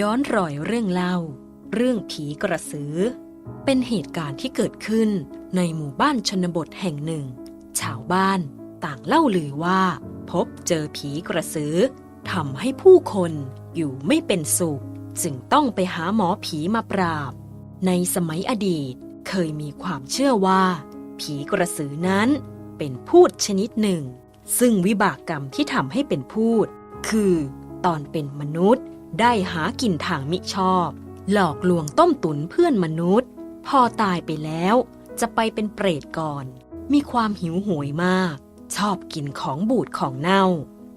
ย้อนรอยเรื่องเล่า เรื่องผีกระสือ เป็นเหตุการณ์ที่เกิดขึ้นในหมู่บ้านชนบทแห่งหนึ่ง ชาวบ้านต่างเล่าลือว่า พบเจอผีกระสือทำให้ผู้คนอยู่ไม่เป็นสุข จึงต้องไปหาหมอผีมาปราบ ในสมัยอดีตเคยมีความเชื่อว่า ผีกระสือนั้นเป็นพูดชนิดหนึ่ง ซึ่งวิบากกรรมที่ทำให้เป็นพูด คือ ตอนเป็นมนุษย์ ได้หากินทางมิชอบ หลอกลวงต้มตุนเพื่อนมนุษย์ พอตายไปแล้ว จะไปเป็นเปรตก่อน มีความหิวโหยมาก ชอบกินของบูดของเน่า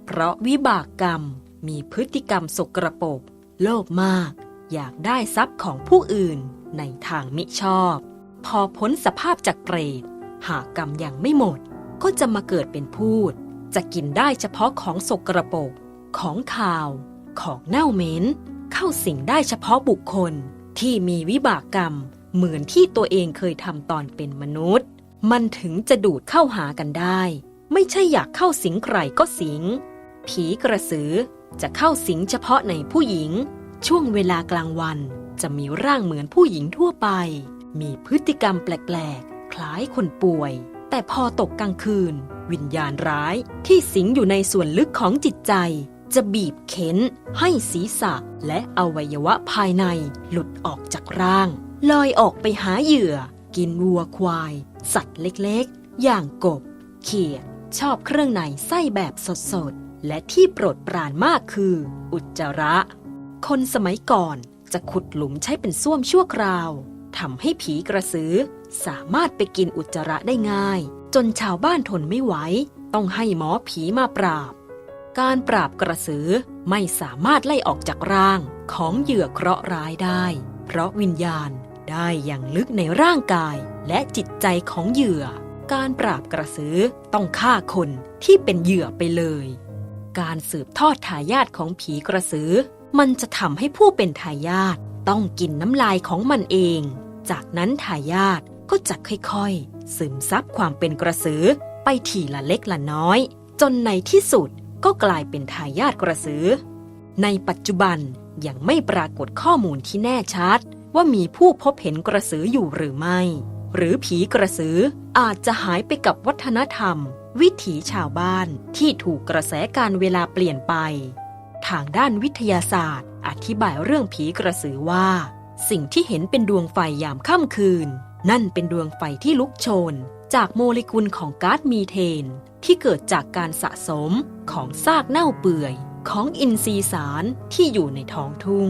เพราะวิบากกรรมมีพฤติกรรมสกรปรกโลภมาก อยากได้ทรัพย์ของผู้อื่นในทางมิชอบ พอพ้นสภาพจากเปรตหากกรรมยังไม่หมด ก็จะมาเกิดเป็นพูด จะกินได้เฉพาะของสกรปรกของข่าว ของเน่าเหม็นเข้าสิงได้เฉพาะบุคคลที่มีวิบากกรรม เหมือนที่ตัวเองเคยทำตอนเป็นมนุษย์ มันถึงจะดูดเข้าหากันได้ ไม่ใช่อยากเข้าสิงใครก็สิง ผีกระสือจะเข้าสิงเฉพาะในผู้หญิง ช่วงเวลากลางวันจะมีร่างเหมือนผู้หญิงทั่วไป มีพฤติกรรมแปลกๆ คล้ายคนป่วย แต่พอตกกลางคืน วิญญาณร้ายที่สิงอยู่ในส่วนลึกของจิตใจ จะบีบเข็นให้ศีรษะและอวัยวะภายในหลุดออกจากร่าง ลอยออกไปหาเหยื่อ กินวัวควาย สัตว์เล็กๆ อย่างกบ เขียด ชอบเครื่องในไส้แบบสดๆ และที่โปรดปรานมากคือ อุจจาระ คนสมัยก่อนจะขุดหลุมใช้เป็นส้วมชั่วคราวทำให้ผีกระสือ สามารถไปกินอุจจาระได้ง่าย จนชาวบ้านทนไม่ไหว ต้องให้หมอผีมาปราบ การปราบกระสือไม่สามารถไล่ออกจากร่างของเหยื่อเคราะห์ร้ายได้ เพราะวิญญาณได้อย่างลึกในร่างกายและจิตใจของเหยื่อ การปราบกระสือต้องฆ่าคนที่เป็นเหยื่อไปเลย การสืบทอดทายาทของผีกระสือ มันจะทำให้ผู้เป็นทายาทต้องกินน้ำลายของมันเอง จากนั้นทายาทก็จะค่อยๆ ซึมซับความเป็นกระสือไปทีละเล็กละน้อย จนในที่สุด ก็กลายเป็นทายาทกระสือ ในปัจจุบันยังไม่ปรากฏข้อมูลที่แน่ชัด ว่ามีผู้พบเห็นกระสืออยู่หรือไม่ หรือผีกระสืออาจจะหายไปกับวัฒนธรรม วิถีชาวบ้านที่ถูกกระแสการเวลาเปลี่ยนไป ทางด้านวิทยาศาสตร์ อธิบายเรื่องผีกระสือว่า สิ่งที่เห็นเป็นดวงไฟยามค่ำคืน นั่นเป็นดวงไฟที่ลุกโชน จากโมเลกุลของก๊าซมีเทน ที่เกิดจากการสะสมของซากเน่าเปื่อย ของอินทรีย์สารที่อยู่ในท้องทุ่ง